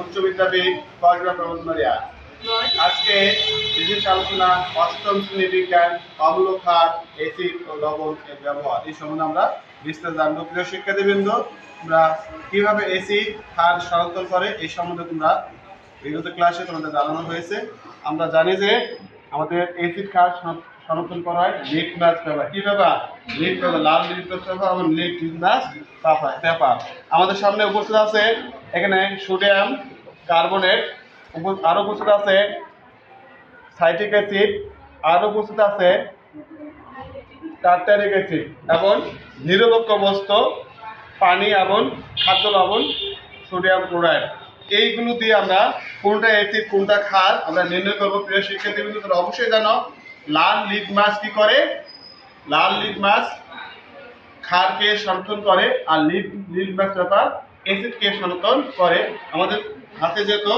উচ্চ আজকে এসিড ও ব্যবহার। এই সম্বন্ধে আমরা তোমরা কীভাবে এসিড ক্ষার শনাক্তন করে, এই সম্বন্ধে তোমরা বিগত ক্লাসে তোমাদের জানানো হয়েছে। আমরা জানি যে আমাদের এসিড ক্ষার শনাক্তন করা হয় লিট ম্যাচ পেপার। কি পেপার? লিট পেপার, লাল লিট পেপার এবং লিট ম্যাচ পেপার পেপার। আমাদের সামনে উপস্থিত আছে এখানে সোডিয়াম কার্বনেট উপ- আরও উপস্থিত আছে সাইট্রিক অ্যাসিড, আরও উপস্থিত আছে টার্টারিক অ্যাসিড এবং নিরপেক্ষ বস্তু পানি এবং খাদ্য লবণ, সোডিয়াম ক্লোরাইড। এইগুলো দিয়ে আমরা কোনটা অ্যাসিড কোনটা ক্ষার আমরা নির্ণয় করব। প্রিয় শিক্ষার্থীবৃন্দ অবশ্যই জানো লাল লিড মাছ কি করে? লাল লিড মাছ ক্ষারকে শনাক্তন করে আর লিড লিড মাছ পেপার অ্যাসিডকে শনাক্তন করে। আমাদের হাতে যেহেতু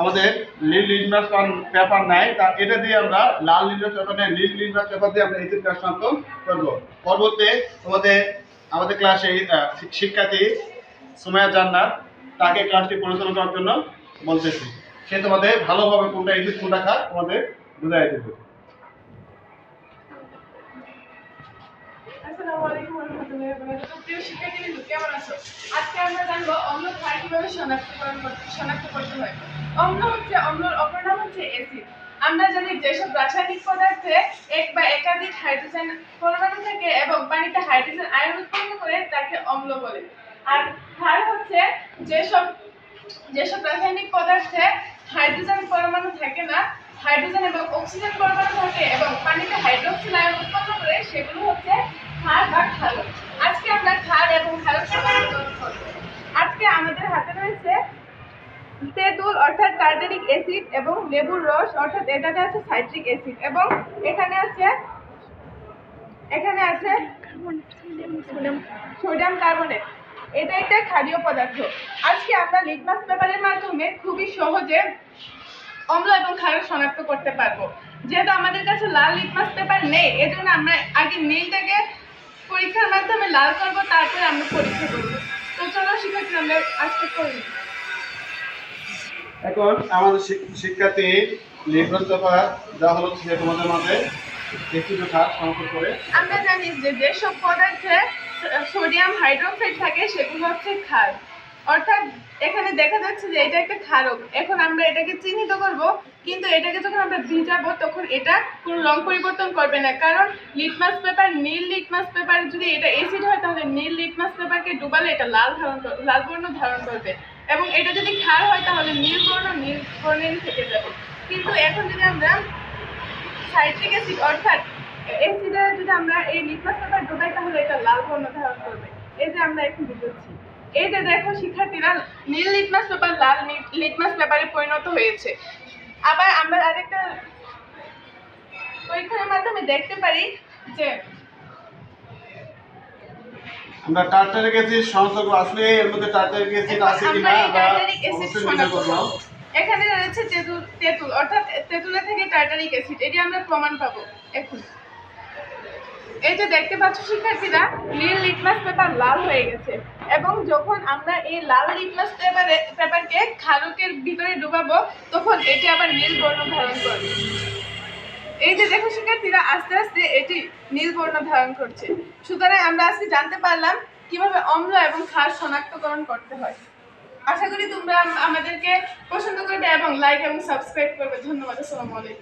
আমাদের লিড লিডমাস পেপার নাই, তা এটা দিয়ে আমরা লাল লিডমাস পেপার নেই লিড লিডমাস পেপার দিয়ে আমরা এসিড কাজ শনাক্তন করব। পরবর্তীতে তোমাদের আমাদের ক্লাসে শিক্ষার্থী সুমায়া জান্নাত, তাকে ক্লাসটি পরিচালনা করার জন্য বলতেছি। সে তোমাদের ভালোভাবে কোনটা এসিড কোনটা খা তোমাদের বুঝাই দেবে। আসসালামু আমরা শনাক্ত করতে হয়। অম্ল হচ্ছে অম্লর অপর নাম হচ্ছে অ্যাসিড আমরা জানি যেসব রাসায়নিক পদার্থে এক বা একাধিক হাইড্রোজেন পরমাণু থাকে এবং পানিতে হাইড্রোজেন আয়ন উৎপন্ন করে তাকে অম্ল বলে। আর ক্ষার হচ্ছে যেসব যেসব রাসায়নিক পদার্থে হাইড্রোজেন পরমাণু থাকে না হাইড্রোজেন এবং অক্সিজেন পরমাণু থাকে এবং পানিতে হাইড্রোক্সিল আয়ন উৎপন্ন করে, সেগুলো হচ্ছে ক্ষার বা ক্ষারক আজকে আমরা ক্ষার এবং ক্ষারক শনাক্তকরণ করব আজকে আমাদের হাতে রয়েছে টার্টারিক অ্যাসিড এবং লেবুর রস, অর্থাৎ এটাতে আছে সাইট্রিক অ্যাসিড এবং এখানে আছে এখানে আছে সোডিয়াম কার্বনেট এটা একটা ক্ষারীয় পদার্থ। আজকে আমরা লিটমাস পেপারের মাধ্যমে খুবই সহজে অম্ল এবং ক্ষারক শনাক্ত করতে পারব। যেহেতু আমাদের কাছে লাল লিটমাস পেপার নেই, এজন্য আমরা আগে নীলটাকে পরীক্ষার মাধ্যমে লাল করব, তারপরে আমরা পরীক্ষা করব। তো চলো শিক্ষার্থী আমরা আজকে করি এখন আমাদের শিক- শিক্ষার্থী লিটমাস পেপার যা হলো সে তোমাদের মাঝে এসিড ক্ষার শনাক্ত করে। আমরা জানি যে যেসব পদার্থে সোডিয়াম হাইড্রোক্সাইড থাকে, সেগুলো হচ্ছে ক্ষার। অর্থাৎ এখানে দেখা যাচ্ছে যে এটা একটা ক্ষারক। এখন আমরা এটাকে চিহ্নিত করব, কিন্তু এটাকে যখন আমরা ভিজাবো, তখন এটা কোনো রং পরিবর্তন করবে না। কারণ লিটমাস পেপার, নীল লিটমাস পেপার যদি এটা অ্যাসিড হয়, তাহলে নীল লিটমাস পেপারকে ডুবালে এটা লাল ধারণ লাল বর্ণ ধারণ করবে। এবং এটা যদি ক্ষার হয় তাহলে নীল বর্ণ নীল বর্ণেরই থেকে যাবে। কিন্তু এখন যদি আমরা সাইট্রিক অ্যাসিড অর্থাৎ অ্যাসিডে যদি আমরা এই লিটমাস পেপার ডুবাই তাহলে এটা লাল বর্ণ ধারণ করবে। এই যে আমরা এখন বুঝেছি। এই যে দেখো, শিক্ষার্থীরা নীল লিটমাস পেপার লাল লিটমাস পেপারে পরিণত হয়েছে। আবার আমরা আরেকটা পরীক্ষার মাধ্যমে দেখতে পারি যে আমরা টার্টারিক অ্যাসিড শনাক্ত করব আসলে এর মধ্যে টার্টারিক অ্যাসিড আছে আমরা কিনা আমরা অবশ্যই নির্ণয় করব। এখানে রয়েছে তেঁতুল তেঁতুল অর্থাৎ তেঁতুলে থেকে টার্টারিক অ্যাসিড এটি আমরা প্রমাণ পাবো এখন। এই যে দেখতে পাচ্ছ শিক্ষার্থীরা নীল লিটমাস পেপার লাল হয়ে গেছে এবং যখন আমরা এই লাল লিটমাস পেপারে পেপারকে ক্ষারকের ভিতরে ডুবাবো তখন এটি আবার নীল বর্ণ ধারণ করবে। যে দেখো শিক্ষার্থীরা আস্তে আস্তে এটি নীল বর্ণ ধারণ করছে। সুতরাং আমরা আজকে জানতে পারলাম কীভাবে অম্ল এবং ক্ষার শনাক্তকরণ করতে হয়। আশা করি তোমরা আমাদেরকে পছন্দ করবে এবং লাইক এবং সাবস্ক্রাইব করবে। ধন্যবাদ, আসসালামু আলাইকুম।